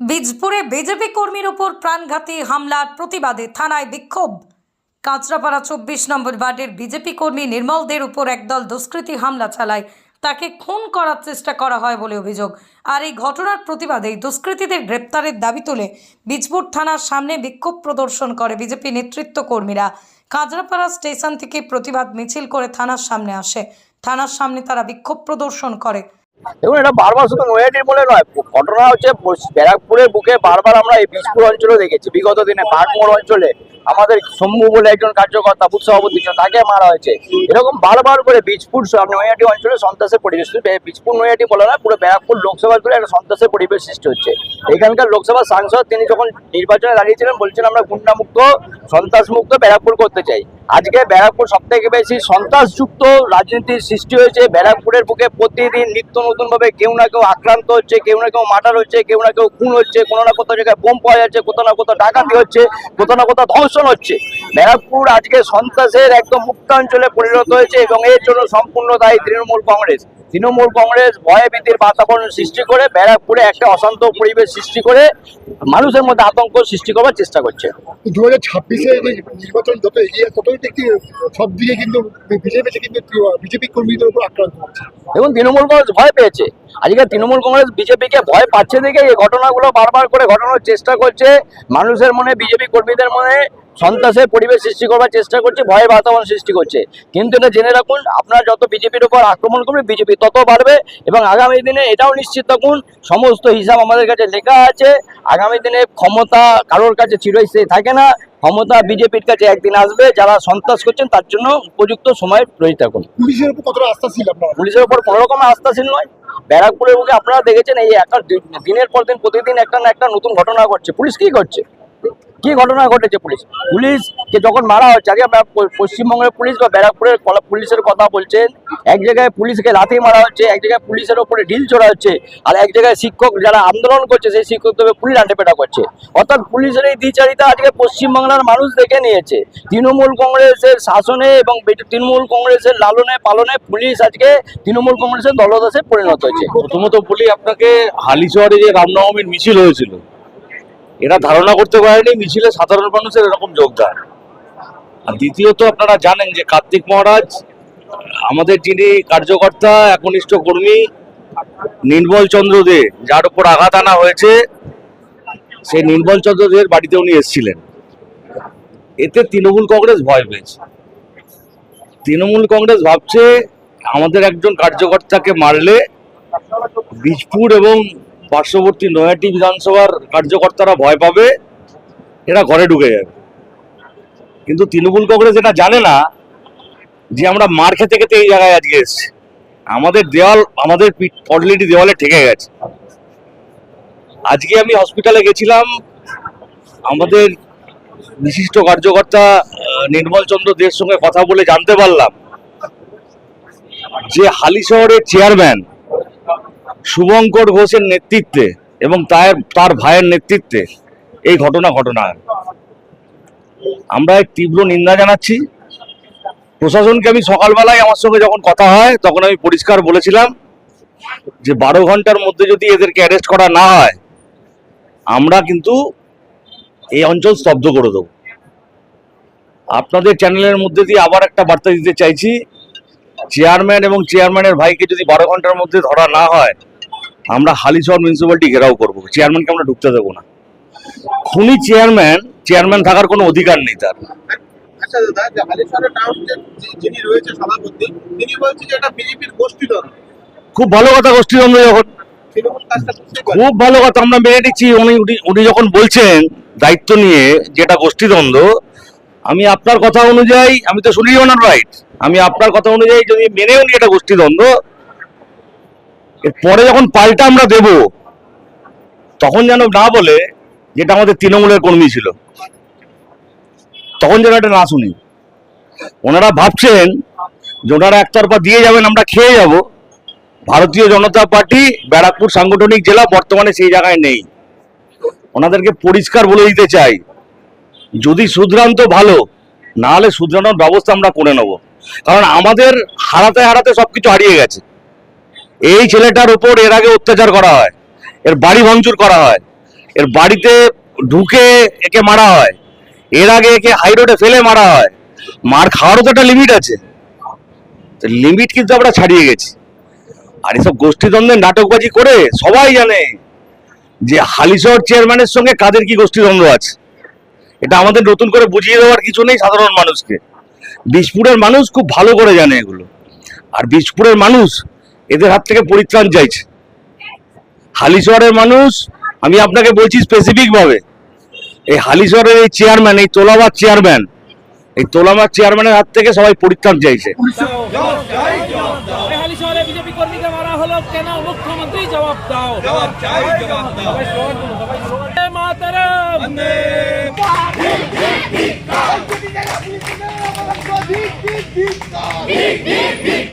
বীজপুরে BJP কর্মীর ওপর প্রাণঘাতী হামলার প্রতিবাদে থানায় বিক্ষোভ। কাঁচরাপাড়া চব্বিশ নম্বর ওয়ার্ডের বিজেপি কর্মী নির্মলদের উপর একদল দুষ্কৃতী হামলা চালায়। তাকে খুন করার চেষ্টা করা হয় বলে অভিযোগ। আর এই ঘটনার প্রতিবাদে দুষ্কৃতীদের গ্রেপ্তারের দাবি তুলে বীজপুর থানার সামনে বিক্ষোভ প্রদর্শন করে বিজেপি নেতৃত্ব কর্মীরা। কাঁচরাপাড়া স্টেশন থেকে প্রতিবাদ মিছিল করে থানার সামনে আসে। থানার সামনে তারা বিক্ষোভ প্রদর্শন করে। দেখুন, এটা বারবার শুধু নৈহাটির বলে নয়, ঘটনা হচ্ছে ব্যারাকপুরের বুকে বারবার আমরা এই বীজপুর অঞ্চলে দেখেছি। বিগত দিনে বাঘমোড় অঞ্চলে আমাদের শম্ভু বলে একজন কার্যকর্তা, বুথ সভাপতি তাকে মারা হয়েছে। এরকম বারবার করে বীজপুর নৈহাটি অঞ্চলে সন্ত্রাসের পরিবেশ বীজপুর নৈহাটি বলে না পুরো ব্যারাকপুর লোকসভা জুড়ে একটা সন্ত্রাসের পরিবেশ সৃষ্টি হচ্ছে। এখানকার লোকসভা সাংসদ, তিনি যখন নির্বাচনে দাঁড়িয়েছিলেন বলছেন আমরা গুন্ডামুক্ত, সন্ত্রাসমুক্ত ব্যারাকপুর করতে চাই। আজকে ব্যারাকপুর সব থেকে বেশি সন্ত্রাসযুক্ত রাজনীতির সৃষ্টি হয়েছে। ব্যারাকপুরের বুকে প্রতিদিন নিত্য নতুন ভাবে কেউ না কেউ আক্রান্ত হচ্ছে কেউ না কেউ মার্ডার হচ্ছে কেউ না কেউ খুন হচ্ছে কোনো না কোথাও জায়গায় বোম পাওয়া যাচ্ছে কোথাও না কোথাও ডাকাতি হচ্ছে কোথাও না কোথাও ধর্ষণ হচ্ছে। ব্যারাকপুর আজকে সন্ত্রাসের একদম মুক্তাঞ্চলে পরিণত হয়েছে এবং এর জন্য সম্পূর্ণ দায়ী তৃণমূল কংগ্রেস। তৃণমূল কংগ্রেস ভয়ে ভীতির বাতাবরণ সৃষ্টি করে ব্যারাকপুরে একটা অশান্ত পরিবেশ সৃষ্টি করে মানুষের মধ্যে আতঙ্ক সৃষ্টি করবার চেষ্টা করছে। দু হাজার ছাব্বিশে নির্বাচন যত এগিয়ে ততই দেখছি সব দিকে কিন্তু বিজেপি কিন্তু বিজেপি কর্মীদের উপর আক্রান্ত হচ্ছে। দেখুন তৃণমূল কংগ্রেস ভয় পেয়েছে। আজকে তৃণমূল কংগ্রেস বিজেপিকে ভয় পাচ্ছে দেখে এই ঘটনাগুলো বারবার করে ঘটানোর চেষ্টা করছে। মানুষের মনে, বিজেপি কর্মীদের মনে সন্ত্রাসের পরিবেশ সৃষ্টি করবার চেষ্টা করছে, ভয়ের বাতাবরণ সৃষ্টি করছে। কিন্তু এটা জেনে রাখুন, আপনারা যত বিজেপির উপর আক্রমণ করবে বিজেপি তত বাড়বে এবং আগামী দিনে এটাও নিশ্চিত থাকুন, সমস্ত হিসাব আমাদের কাছে লেখা আছে। আগামী দিনে ক্ষমতা কারোর কাছে চিরস্থায়ী থাকে না ক্ষমতা বিজেপির কাছে একদিন আসবে যারা সন্ত্রাস করছেন তার জন্য উপযুক্ত সময় রয়ে থাকুন। পুলিশের উপর কতটা আস্থা ছিল আপনার? পুলিশের উপর কোনো রকম আস্থাশীল নয়। ব্যারাকপুরের মুখে আপনারা দেখেছেন এই একটা দিনের পর দিন প্রতিদিন একটা না একটা নতুন ঘটনা ঘটছে। পুলিশ কি করছে? কি ঘটনা ঘটেছে পুলিশ? পুলিশকে যখন মারা হচ্ছে, আগে পশ্চিমবঙ্গের পুলিশ বা ব্যারাকপুরের পুলিশের কথা বলছেন। এক জায়গায় পুলিশকে লাথি মারা হচ্ছে, এক জায়গায় পুলিশের ওপরে ঢিল চড়া হচ্ছে, আর এক জায়গায় শিক্ষক যারা আন্দোলন করছে, সেই শিক্ষকদের পুলিশ আন্টেপেটা করছে। অর্থাৎ পুলিশের এই দ্বিচারিতা আজকে পশ্চিমবাংলার মানুষ দেখে নিয়েছে। তৃণমূল কংগ্রেসের শাসনে এবং তৃণমূল কংগ্রেসের লালনে পালনে পুলিশ আজকে তৃণমূল কংগ্রেসের দলদাসে পরিণত হয়েছে। প্রথমত বলি আপনাকে, হালিশহরে যে রামনবমীর মিছিল হয়েছিল এরা ধারণা করতে পারেনি, মিছিলে সাধারণ মানুষের এরকম যোগদান। আর দ্বিতীয়ত আপনারা জানেন যে কার্তিক মহারাজ, আমাদের যিনি কার্যকর্তা, একনিষ্ঠ কর্মী, নির্মল চন্দ্র দে, যার উপর আঘাত আনা হয়েছে সেই নির্মল চন্দ্র দের বাড়িতে উনি এসেছিলেন। এতে তৃণমূল কংগ্রেস ভয় পেয়েছে। তৃণমূল কংগ্রেস ভাবছে, আমাদের একজন কার্যকর্তাকে মারলে, বীজপুর এবং পার্শ্ববর্তী নয়াটি বিধানসভার কার্যকর্তারা ভয় পাবে, এরা ঘরে ঢুকে যাবে। কিন্তু তৃণমূল কংগ্রেস এটা জানে না যে আমরা মার খেতে খেতে এই জায়গায় আজকে এসেছি। আমাদের দেওয়াল, আমাদের অলরেডি দেওয়ালে ঠেকে গেছে। আজকে আমি হসপিটালে গেছিলাম, আমাদের বিশিষ্ট কার্যকর্তা নির্মল চন্দ্র দের সঙ্গে কথা বলে জানতে পারলাম যে হালি শহরের চেয়ারম্যান শুভঙ্কর ঘোষের নেতৃত্বে এবং তার তার ভাইয়ের নেতৃত্বে এই ঘটনা ঘটনা। আমরা এর তীব্র নিন্দা জানাচ্ছি। প্রশাসনকে আমি সকালবেলায় আমার সঙ্গে যখন কথা হয়, তখন আমি পরিষ্কার বলেছিলাম যে বারো ঘণ্টার মধ্যে যদি এদেরকে অ্যারেস্ট করা না হয়, আমরা কিন্তু এই অঞ্চল স্তব্ধ করে দেবো। আপনাদের চ্যানেলের মধ্যে দিয়ে আবার একটা বার্তা দিতে চাইছি চেয়ারম্যান এবং চেয়ারম্যানের ভাইকে যদি বারো ঘণ্টার মধ্যে ধরা না হয় আমরা হালিশহর মিউনিসিপ্যালিটি ঘেরাও করব। চেয়ারম্যানকে আমরা ঢুকতে দেবো না। খুনি চেয়ারম্যান চেয়ারম্যান থাকার কোনো অধিকার নেই তার। আচ্ছা দাদা হালিশহরের টাউন যে- যে- যিনি রয়েছে সভাপতি তিনি বলছেন যে এটা বিজেপির গোষ্ঠীদ্বন্দ্ব। খুব ভালো কথা গোষ্ঠীদ্বন্দ্ব যখন। খুব ভালো কথা আমরা মেনে নিচ্ছি। উনি উনি- যখন বলছেন দায়িত্ব নিয়ে যেটা গোষ্ঠীদ্বন্দ্ব আমি আপনার কথা অনুযায়ী আমি তো শুনি ওনার রাইট আমি আপনার কথা অনুযায়ী যদি মেনেও নি এটা গোষ্ঠীদ্বন্দ্ব পরে যখন পাল্টা আমরা দেব, তখন যেন না বলে যেটা আমাদের তৃণমূলের কর্মী ছিল। তখন যেন এটা না শুনি। ওনারা ভাবছেন যে ওনারা একতরফা দিয়ে যাবেন, আমরা খেয়ে যাব। ভারতীয় জনতা পার্টি, ব্যারাকপুর সাংগঠনিক জেলা বর্তমানে সেই জায়গায় নেই। ওনাদেরকে পরিষ্কার বলে দিতে চাই, যদি শুধরান তো ভালো না হলে শুধরানোর ব্যবস্থা আমরা করে নেব। কারণ আমাদের হারাতে হারাতে সবকিছু হারিয়ে গেছে। এই ছেলেটার উপর এর আগে অত্যাচার করা হয়, এর বাড়ি ভাঙচুর করা হয়, এর বাড়িতে ঢুকে একে মারা হয়, এর আগে একে হাই রোডে ফেলে মারা হয়, মার খাওয়ারও তো একটা লিমিট আছে। লিমিট কিন্তু আমরা ছাড়িয়ে গেছি। আর এসব গোষ্ঠীদ্বন্দ্বের নাটকবাজি করে সবাই জানে যে হালিশহর চেয়ারম্যানের সঙ্গে কাদের কি গোষ্ঠীদ্বন্দ্ব আছে। এটা আমাদের নতুন করে বুঝিয়ে দেওয়ার কিছু নেই সাধারণ মানুষকে। বিষপুরের মানুষ খুব ভালো করে জানে এগুলো। আর বিষপুরের মানুষ এদের হাত থেকে পরিত্রাণ চাইছে। হালিশহরের মানুষ আমি আপনাকে বলছি স্পেসিফিক ভাবে এই হালিশহরের এই চেয়ারম্যান এই তোলাবাদ চেয়ারম্যান এই তোলামার চেয়ারম্যানের হাত থেকে সবাই পরিত্রাণ চাইছে। মুখ্যমন্ত্রী জবাব দাও?